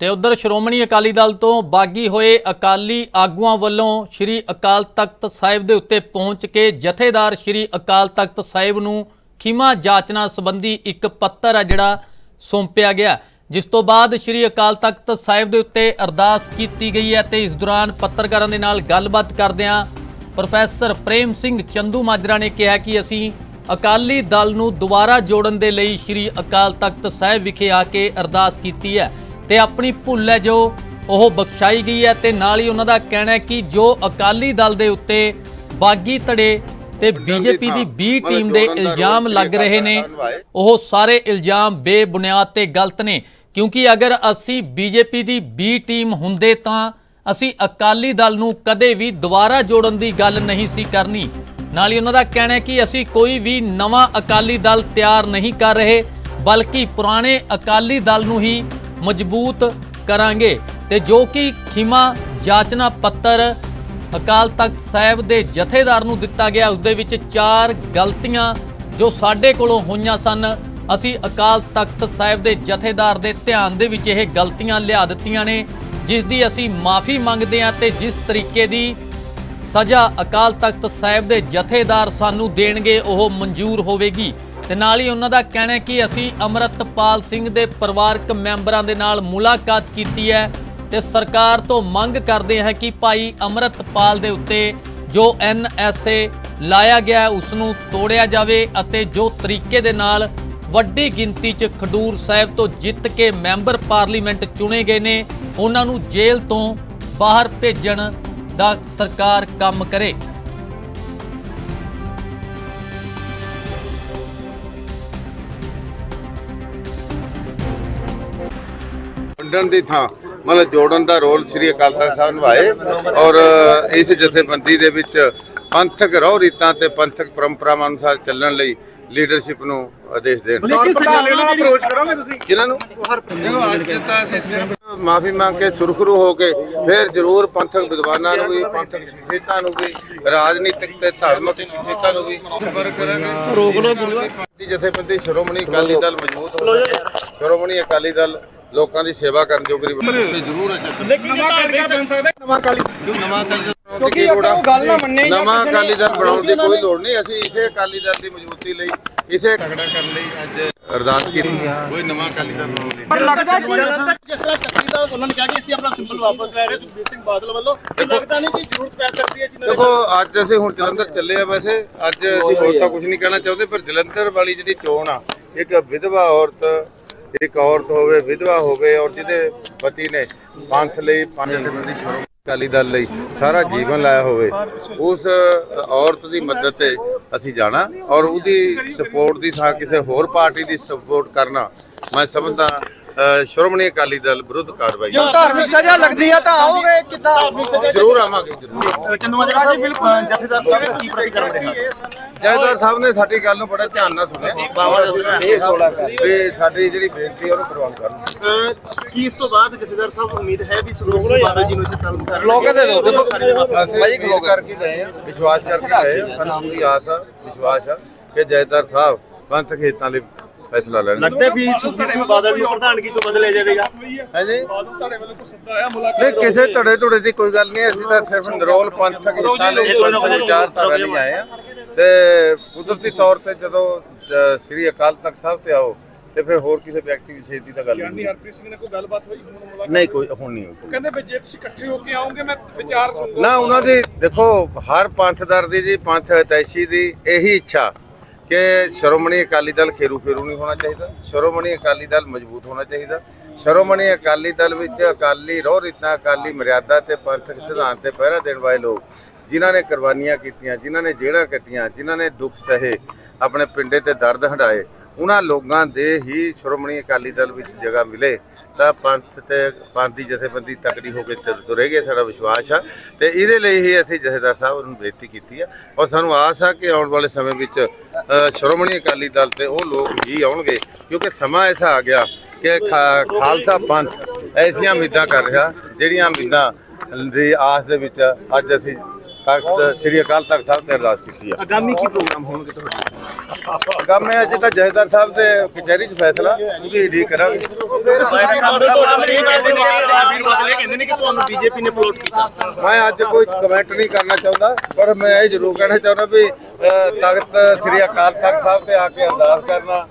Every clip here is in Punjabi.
ਤੇ ਉਧਰ ਸ਼੍ਰੋਮਣੀ ਅਕਾਲੀ ਦਲ ਤੋਂ ਬਾਗੀ ਹੋਏ ਅਕਾਲੀ ਆਗੂਆਂ ਵੱਲੋਂ ਸ੍ਰੀ ਅਕਾਲ ਤਖਤ ਸਾਹਿਬ ਦੇ ਉੱਤੇ ਪਹੁੰਚ ਕੇ ਜਥੇਦਾਰ ਸ੍ਰੀ ਅਕਾਲ ਤਖਤ ਸਾਹਿਬ ਨੂੰ ਖਿਮਾ ਜਾਚਨਾ ਸੰਬੰਧੀ ਇੱਕ ਪੱਤਰ ਹੈ ਜਿਹੜਾ ਸੌਂਪਿਆ ਗਿਆ। ਜਿਸ ਤੋਂ ਬਾਅਦ ਸ੍ਰੀ ਅਕਾਲ ਤਖਤ ਸਾਹਿਬ ਦੇ ਉੱਤੇ ਅਰਦਾਸ ਕੀਤੀ ਗਈ ਹੈ ਤੇ ਇਸ ਦੌਰਾਨ ਪੱਤਰਕਾਰਾਂ ਦੇ ਨਾਲ ਗੱਲਬਾਤ ਕਰਦਿਆਂ ਪ੍ਰੋਫੈਸਰ ਪ੍ਰੇਮ ਸਿੰਘ ਚੰਦੂ ਮਾਜਰਾ ਨੇ ਕਿਹਾ ਕਿ ਅਸੀਂ ਅਕਾਲੀ ਦਲ ਨੂੰ ਦੁਬਾਰਾ ਜੋੜਨ ਦੇ ਲਈ ਸ੍ਰੀ ਅਕਾਲ ਤਖਤ ਸਾਹਿਬ ਵਿਖੇ ਆ ਕੇ ਅਰਦਾਸ ਕੀਤੀ ਹੈ। ਤੇ ਆਪਣੀ ਭੁੱਲ ਹੈ ਜੋ ਉਹ ਬਖਸ਼ਾਈ ਗਈ ਹੈ ਤੇ ਨਾਲ ਹੀ ਉਹਨਾਂ ਦਾ ਕਹਿਣਾ ਹੈ ਕਿ ਜੋ ਅਕਾਲੀ ਦਲ ਦੇ ਉੱਤੇ ਬਾਗੀ ਧੜੇ ਤੇ ਬੀਜੇਪੀ ਦੀ ਬੀ ਟੀਮ ਦੇ ਇਲਜ਼ਾਮ ਲੱਗ ਰਹੇ ਨੇ ਉਹ ਸਾਰੇ ਇਲਜ਼ਾਮ ਬੇਬੁਨਿਆਦ ਤੇ ਗਲਤ ਨੇ। ਕਿਉਂਕਿ ਅਗਰ ਅਸੀਂ ਬੀਜੇਪੀ ਦੀ ਬੀ ਟੀਮ ਹੁੰਦੇ ਤਾਂ ਅਸੀਂ ਅਕਾਲੀ ਦਲ ਨੂੰ ਕਦੇ ਵੀ ਦੁਬਾਰਾ ਜੋੜਨ ਦੀ ਗੱਲ ਨਹੀਂ ਸੀ ਕਰਨੀ। ਨਾਲ ਹੀ ਉਹਨਾਂ ਦਾ ਕਹਿਣਾ ਹੈ ਕਿ ਅਸੀਂ ਕੋਈ ਵੀ ਨਵਾਂ ਅਕਾਲੀ ਦਲ ਤਿਆਰ ਨਹੀਂ ਕਰ ਰਹੇ ਬਲਕਿ ਪੁਰਾਣੇ ਅਕਾਲੀ ਦਲ ਨੂੰ ਹੀ ਮਜ਼ਬੂਤ ਕਰਾਂਗੇ ਤੇ ਜੋ ਕਿ ਖਿਮਾ ਯਾਚਨਾ ਪੱਤਰ ਅਕਾਲ ਤਖਤ ਸਾਹਿਬ ਦੇ ਜਥੇਦਾਰ ਨੂੰ ਦਿੱਤਾ ਗਿਆ ਉਸ ਦੇ ਵਿੱਚ ਚਾਰ ਗਲਤੀਆਂ ਜੋ ਸਾਡੇ ਕੋਲੋਂ ਹੋਈਆਂ ਸਨ। ਅਸੀਂ ਅਕਾਲ ਤਖਤ ਸਾਹਿਬ ਦੇ ਜਥੇਦਾਰ ਦੇ ਧਿਆਨ ਦੇ ਵਿੱਚ ਇਹ ਗਲਤੀਆਂ ਲਿਆ ਦਿੱਤੀਆਂ ਨੇ, ਜਿਸ ਦੀ ਅਸੀਂ ਮਾਫੀ ਮੰਗਦੇ ਹਾਂ ਤੇ ਜਿਸ ਤਰੀਕੇ ਦੀ ਸਜ਼ਾ ਅਕਾਲ ਤਖਤ ਸਾਹਿਬ ਦੇ ਜਥੇਦਾਰ ਸਾਨੂੰ ਦੇਣਗੇ, ਉਹ ਮਨਜ਼ੂਰ ਹੋਵੇਗੀ। ਤੇ ਨਾਲ ਹੀ ਉਹਨਾਂ ਦਾ ਕਹਿਣਾ ਹੈ ਕਿ ਅਸੀਂ ਅਮਰਤਪਾਲ ਸਿੰਘ ਦੇ ਪਰਿਵਾਰਕ ਮੈਂਬਰਾਂ ਦੇ ਨਾਲ ਮੁਲਾਕਾਤ ਕੀਤੀ ਹੈ ਤੇ ਸਰਕਾਰ ਤੋਂ ਮੰਗ ਕਰਦੇ ਹਾਂ ਕਿ ਭਾਈ ਅਮਰਤਪਾਲ ਦੇ ਉੱਤੇ ਜੋ ਐਨਐਸਏ ਲਾਇਆ ਗਿਆ ਹੈ, ਉਸ ਨੂੰ ਤੋੜਿਆ ਜਾਵੇ ਅਤੇ ਜੋ ਤਰੀਕੇ ਦੇ ਨਾਲ ਵੱਡੀ ਗਿਣਤੀ 'ਚ ਖਡੂਰ ਸਾਹਿਬ ਤੋਂ ਜਿੱਤ ਕੇ ਮੈਂਬਰ ਪਾਰਲੀਮੈਂਟ ਚੁਣੇ ਗਏ ਨੇ ਉਹਨਾਂ ਨੂੰ ਜੇਲ੍ਹ ਤੋਂ ਬਾਹਰ ਭੇਜਣ ਦਾ ਸਰਕਾਰ ਕੰਮ ਕਰੇ। ਵੰਡਣ ਦੀ ਥਾਂ ਮਤਲਬ ਜੋੜਨ ਦਾ ਰੋਲ ਸ੍ਰੀ ਅਕਾਲ ਤਖਤ ਸਾਹਿਬ ਨਿਭਾਏ ਔਰ ਇਸ ਜਥੇਬੰਦੀ ਦੇ ਵਿੱਚ ਪੰਥਕ ਰਹੁ ਰੀਤਾਂ ਤੇ ਪੰਥਕ ਪਰੰਪਰਾਵਾਂ ਅਨੁਸਾਰ ਚੱਲਣ ਲਈ ਲੀਡਰਸ਼ਿਪ ਨੂੰ ਆਦੇਸ਼ ਦੇਣ। ਜਿਨ੍ਹਾਂ ਨੂੰ? ਮਾਫੀ ਮੰਗ ਕੇ ਸੁਰਖਰੂ ਹੋ ਕੇ ਫਿਰ ਜ਼ਰੂਰ ਪੰਥਕ ਵਿਦਵਾਨਾਂ ਨੂੰ ਵੀ ਪੰਥਕ ਸ਼ਖਸੀਅਤਾਂ ਨੂੰ ਵੀ ਰਾਜਨੀਤਿਕ ਤੇ ਧਾਰਮਿਕ ਸ਼ਖਸੀਅਤਾਂ ਨੂੰ ਵੀ। ਪਰ ਕਰਾਂਗੇ ਰੋਕ ਲੋ ਪਾਰਟੀ ਜਥੇਬੰਦੀ ਸ਼੍ਰੋਮਣੀ ਅਕਾਲੀ ਦਲ ਮਜ਼ਬੂਤ ਹੋ ਸ਼੍ਰੋਮਣੀ ਅਕਾਲੀ ਦਲ ਲੋਕਾਂ ਦੀ ਸੇਵਾ ਕਰਨ ਜੋਗਰੀ ਬਣੇ ਜ਼ਰੂਰ ਹੈ। ਲੇਕਿਨ ਨਵਾਂ ਅਕਾਲੀ ਦਲ ਬਣ ਸਕਦਾ ਨਵਾਂ ਅਕਾਲੀ ਨਵਾਂ ਦੀ ਕਿਉਂਕਿ? ਉਹ ਗੱਲ ਨਾ ਮੰਨੇ ਜਾਂ ਨਵਾਂ ਅਕਾਲੀ ਦਲ ਬਣਾਉਣ ਦੀ ਕੋਈ ਲੋੜ ਨਹੀਂ। ਅਸੀਂ ਇਸੇ ਅਕਾਲੀ ਦਲ ਦੀ ਮਜ਼ਬੂਤੀ ਲਈ ਇਸੇ ਤਗੜਾ ਕਰਨ ਲਈ ਅੱਜ ਅਰਦਾਸ ਕੀਤੀ। ਕੋਈ ਨਵਾਂ ਅਕਾਲੀ ਦਲ ਬਣਾਉਣ ਦੀ ਪਰ ਲੱਗਦਾ ਕਿ ਜਿਸ ਤਰ੍ਹਾਂ ਚੱਕੀ ਦਾ ਉਹਨਾਂ ਨੇ ਕਿਹਾ ਕਿ ਅਸੀਂ ਆਪਣਾ ਸਿੰਬਲ ਵਾਪਸ ਲੈ ਰਹੇ ਸੁਖਬੀਰ ਸਿੰਘ ਬਾਦਲ ਵੱਲੋਂ ਇਹ ਲੱਗਦਾ ਨਹੀਂ ਕਿ ਜ਼ਰੂਰਤ ਪੈ ਸਕਦੀ ਹੈ ਜਿਨ੍ਹਾਂ ਦੇਖੋ ਅੱਜ ਅਸੀਂ ਹੁਣ ਜਲੰਧਰ ਚੱਲੇ ਆ ਵੈਸੇ। ਅੱਜ ਅਸੀਂ ਹੋਰ ਤਾਂ ਕੁਝ ਨਹੀਂ ਕਹਿਣਾ ਚਾਹੁੰਦੇ ਪਰ ਜਲੰਧਰ ਵਾਲੀ ਜਿਹੜੀ ਚੋਣ ਆ ਇੱਕ ਵਿਧਵਾ ਔਰਤ ਇੱਕ ਔਰਤ ਹੋਵੇ, ਵਿਧਵਾ ਹੋਵੇ ਔਰ ਜਿਹਦੇ ਪਤੀ ਨੇ ਪੰਥ ਲਈ ਪੰਜ ਜਥੇਬੰਦੀ ਸ਼ੁਰੂ ਅਕਾਲੀ ਦਲ ਲਈ ਸਾਰਾ ਜੀਵਨ ਲਾਇਆ ਹੋਵੇ, ਉਸ ਔਰਤ ਦੀ ਮਦਦ ਤੇ ਅਸੀਂ ਜਾਣਾ ਔਰ ਉਹਦੀ ਸਪੋਰਟ ਦੀ ਥਾਂ ਕਿਸੇ ਹੋਰ ਪਾਰਟੀ ਦੀ ਸਪੋਰਟ ਕਰਨਾ, ਮੈਂ ਸਮਝਦਾ ਸ਼੍ਰੋਮਣੀ ਅਕਾਲੀ ਦਲ ਵਿਰੁੱਧ ਕਾਰਵਾਈ। ਜੋ ਧਾਰਮਿਕ ਸਜ਼ਾ ਲੱਗਦੀ ਆ ਤਾਂ ਆਓਗੇ ਕਿੱਦਾਂ? ਜ਼ਰੂਰ ਆਵਾਂਗੇ ਜ਼ਰੂਰ। ਚੰਨੂਆ ਜੀ ਬਿਲਕੁਲ। ਜਥੇਦਾਰ ਸਾਹਿਬ ਕੀ ਪ੍ਰਤੀਕਰਮ ਦੇ ਜੈਦਾਰ ਸਾਹਿਬ ਨੇ ਸਾਡੀ ਗੱਲ ਨੂੰ ਬੜਾ ਧਿਆਨ ਨਾਲ ਸੁਣਿਆ। ਵੀ ਸਾਡੀ ਜਿਹੜੀ ਬੇਨਤੀ ਉਹਨੂੰ ਪ੍ਰਵਾਨ ਕਰਨ ਕੀ ਇਸ ਤੋਂ ਬਾਅਦ ਜਥੇਦਾਰ ਸਾਹਿਬ ਉਮੀਦ ਹੈ ਵੀ ਸੁਖਬੀਰ ਸਿੰਘ ਬਾਦਲ ਜੀ ਨੂੰ ਇੱਥੇ ਤਲਬ ਕਰਨ ਲੋਕ ਦੇ ਦੋ ਅਸੀਂ ਖਲੋ ਕਰਕੇ ਗਏ ਆ ਵਿਸ਼ਵਾਸ ਕਰਕੇ ਗਏ ਆ। ਸਾਨੂੰ ਪੂਰੀ ਆਸ ਆ ਵਿਸ਼ਵਾਸ ਆ ਕਿ ਜੈਦਾਰ ਸਾਹਿਬ ਪੰਥ ਖੇਤਾਂ ਲਈ ਫੈਸਲਾ ਲੈਣ ਲੱਗਦਾ ਵੀ ਸੁਖਬੀਰ ਸਿੰਘ ਬਾਦਲ ਨੂੰ ਪ੍ਰਧਾਨਗੀ ਤੋਂ ਬਦਲਿਆ ਜਾਵੇਗਾ। ਹਾਂਜੀ ਨਹੀਂ ਕਿਸੇ ਧੜੇ ਧੁੜੇ ਦੀ ਕੋਈ ਗੱਲ ਨਹੀਂ ਅਸੀਂ ਤਾਂ ਸਿਰਫ ਨਿਰੋਲ ਪੰਥਕ ਕੋਈ ਵਿਚਾਰਧਾਰਾ ਲਈ ਆਏ ਆ। ਤੇ ਕੁਦਰਤੀ ਤੌਰ ਤੇ ਜਦੋਂ ਅ, ਸ੍ਰੀ ਅਕਾਲ ਤਖਤ ਸਾਹਿਬ ਤੇ ਆਓ ਤੇ ਫਿਰ ਹੋਰ ਕਿਸੇ ਵਿਅਕਤੀ ਵਿਸ਼ੇਸ਼ ਦੀ ਤਾਂ ਗੱਲ ਨਹੀਂ। ਹਰਪ੍ਰੀਤ ਸਿੰਘ ਨੇ ਕੋਈ ਗੱਲਬਾਤ ਹੋਈ? ਹੁਣ ਮੁਲਾਕਾਤ ਨਹੀਂ ਕੋਈ ਹੁਣ ਨਹੀਂ ਹੋਈ। ਕਹਿੰਦੇ ਵੀ ਜੇ ਤੁਸੀਂ ਇਕੱਠੇ ਹੋ ਕੇ ਆਓਗੇ ਮੈਂ ਵਿਚਾਰ ਨਾ ਉਹਨਾਂ ਦੀ ਦੇਖੋ ਹਰ ਪੰਥਦਰ ਦੀ ਜੀ ਪੰਥ ਹਿਤੈਸ਼ੀ ਦੀ ਇਹੀ ਇੱਛਾ। ਕਿ ਸ਼੍ਰੋਮਣੀ ਅਕਾਲੀ ਦਲ ਖੇਰੂ ਫੇਰੂ ਨਹੀਂ ਹੋਣਾ ਚਾਹੀਦਾ, ਸ਼੍ਰੋਮਣੀ ਅਕਾਲੀ ਦਲ ਮਜ਼ਬੂਤ ਹੋਣਾ ਚਾਹੀਦਾ। ਸ਼੍ਰੋਮਣੀ ਅਕਾਲੀ ਦਲ ਵਿੱਚ ਅਕਾਲੀ ਰੋਹ ਰੀਤਾਂ, ਅਕਾਲੀ ਮਰਿਆਦਾ ਤੇ ਪੰਥਕ ਸਿਧਾਂਤ ਤੇ ਪਹਿਰਾ ਦੇਣ ਵਾਲੇ ਲੋਕ, ਜਿਨ੍ਹਾਂ ਨੇ ਕੁਰਬਾਨੀਆਂ ਕੀਤੀਆਂ, ਜਿਨ੍ਹਾਂ ਨੇ ਜੇੜਾਂ ਕੱਟੀਆਂ, ਜਿਨ੍ਹਾਂ ਨੇ ਦੁੱਖ ਸਹੇ, ਆਪਣੇ ਪਿੰਡੇ ਤੇ ਦਰਦ ਹਟਾਏ ਉਹਨਾਂ ਲੋਕਾਂ ਦੇ ਹੀ ਸ਼੍ਰੋਮਣੀ ਅਕਾਲੀ ਦਲ ਵਿੱਚ ਜਗ੍ਹਾ ਮਿਲੇ। ਤਾਂ ਪੰਥ ਤੇ ਪੰਥ ਦੀ ਜਥੇਬੰਦੀ ਤਕੜੀ ਹੋ ਕੇ ਤੁਰੇਗੀ ਸਾਡਾ ਵਿਸ਼ਵਾਸ ਆ। ਤੇ ਇਹਦੇ ਲਈ ਹੀ ਅਸੀਂ ਜਥੇਦਾਰ ਸਾਹਿਬ ਨੂੰ ਬੇਨਤੀ ਕੀਤੀ ਆ। ਔਰ ਸਾਨੂੰ ਆਸ ਆ ਕਿ ਆਉਣ ਵਾਲੇ ਸਮੇਂ ਵਿੱਚ ਸ਼੍ਰੋਮਣੀ ਅਕਾਲੀ ਦਲ ਤੇ ਉਹ ਲੋਕ ਹੀ ਆਉਣਗੇ, ਕਿਉਂਕਿ ਸਮਾਂ ਐਸਾ ਆ ਗਿਆ ਕਿ ਖਾ- ਖਾਲਸਾ ਪੰਥ ਐਸੀਆਂ ਉਮੀਦਾਂ ਕਰ ਰਿਹਾ, ਜਿਹੜੀਆਂ ਉਮੀਦਾਂ ਦੀ ਆਸ ਦੇ ਵਿੱਚ ਅੱਜ ਅਸੀਂ ਤਖਤ ਸ੍ਰੀ ਅਕਾਲ ਤਖਤ ਸਾਹਿਬ ਤੇ ਅਰਦਾਸ ਕੀਤੀ ਆ। ਆਗਾਮੀ ਕੀ ਪ੍ਰੋਗਰਾਮ ਹੋਣਗੇ ਤੁਹਾਡੇ? ਹੈ ਅੱਜ ਤਾਂ ਜਥੇਦਾਰ ਸਾਹਿਬ ਦੇ ਕਚਹਿਰੀ 'ਚ ਫੈਸਲਾ ਉਹਦੀ ਉਡੀਕ ਕਰਾਂਗੇ। ਕਹਿੰਦੇ ਨੇ ਕਿ ਤੁਹਾਨੂੰ ਬੀਜੇਪੀ ਨੇ ਵੋਟ ਕੀਤਾ। ਮੈਂ ਅੱਜ ਕੋਈ ਕਮੈਂਟ ਨਹੀਂ ਕਰਨਾ ਚਾਹੁੰਦਾ ਪਰ ਮੈਂ ਇਹ ਜ਼ਰੂਰ ਕਹਿਣਾ ਚਾਹੁੰਦਾ ਵੀ ਤਖਤ ਸ੍ਰੀ ਅਕਾਲ ਤਖਤ ਸਾਹਿਬ ਤੇ ਆ ਕੇ ਅਰਦਾਸ ਕਰਨਾ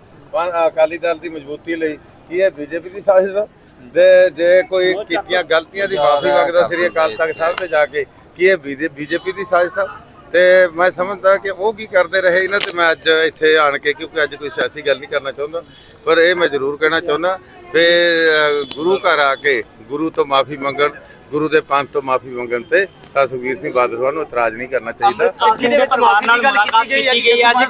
ਅਕਾਲੀ ਦਲ ਦੀ ਮਜ਼ਬੂਤੀ ਲਈ ਕੀ ਇਹ ਬੀਜੇਪੀ ਦੀ ਸਾਜ਼ਿਸ਼ ਆ? ਦੇ ਜੇ ਕੋਈ ਕੀਤੀਆਂ ਗਲਤੀਆਂ ਦੀ ਮਾਫੀ ਮੰਗਦਾ ਸ੍ਰੀ ਅਕਾਲ ਤਖਤ ਸਾਹਿਬ ਤੇ ਜਾ ਕੇ ਕੀ ਇਹ ਬੀਜੇਪੀ ਦੀ ਸਾਜ਼ਿਸ਼ ਆ। ਤੇ ਮੈਂ ਸਮਝਦਾ ਕਿ ਉਹ ਕੀ ਕਰਦੇ ਰਹੇ ਇਹਨਾਂ ਤੇ ਮੈਂ ਅੱਜ ਇੱਥੇ ਆਣ ਕੇ ਕਿਉਂਕਿ ਅੱਜ ਕੋਈ ਸਿਆਸੀ ਗੱਲ ਨਹੀਂ ਕਰਨਾ ਚਾਹੁੰਦਾ। ਪਰ ਇਹ ਮੈਂ ਜ਼ਰੂਰ ਕਹਿਣਾ ਚਾਹੁੰਦਾ ਵੀ ਅ, ਗੁਰੂ ਘਰ ਆ ਕੇ ਗੁਰੂ ਤੋਂ ਮਾਫੀ ਮੰਗਣ ਗੁਰੂ ਦੇ ਪੰਥ ਤੋਂ ਮਾਫੀ ਮੰਗਣ ਤੇ ਸਾ ਸੁਖਬੀਰ ਸਿੰਘ ਬਾਦਲ ਸਾਹਿਬ ਨੂੰ ਇਤਰਾਜ਼ ਨਹੀਂ ਕਰਨਾ ਚਾਹੀਦਾ। ਜਿਹਦੇ ਵਿੱਚ ਮਾਨ ਨਾਲ ਮੁਲਾਕਾਤ ਕੀਤੀ ਗਈ ਹੈ ਅੱਜ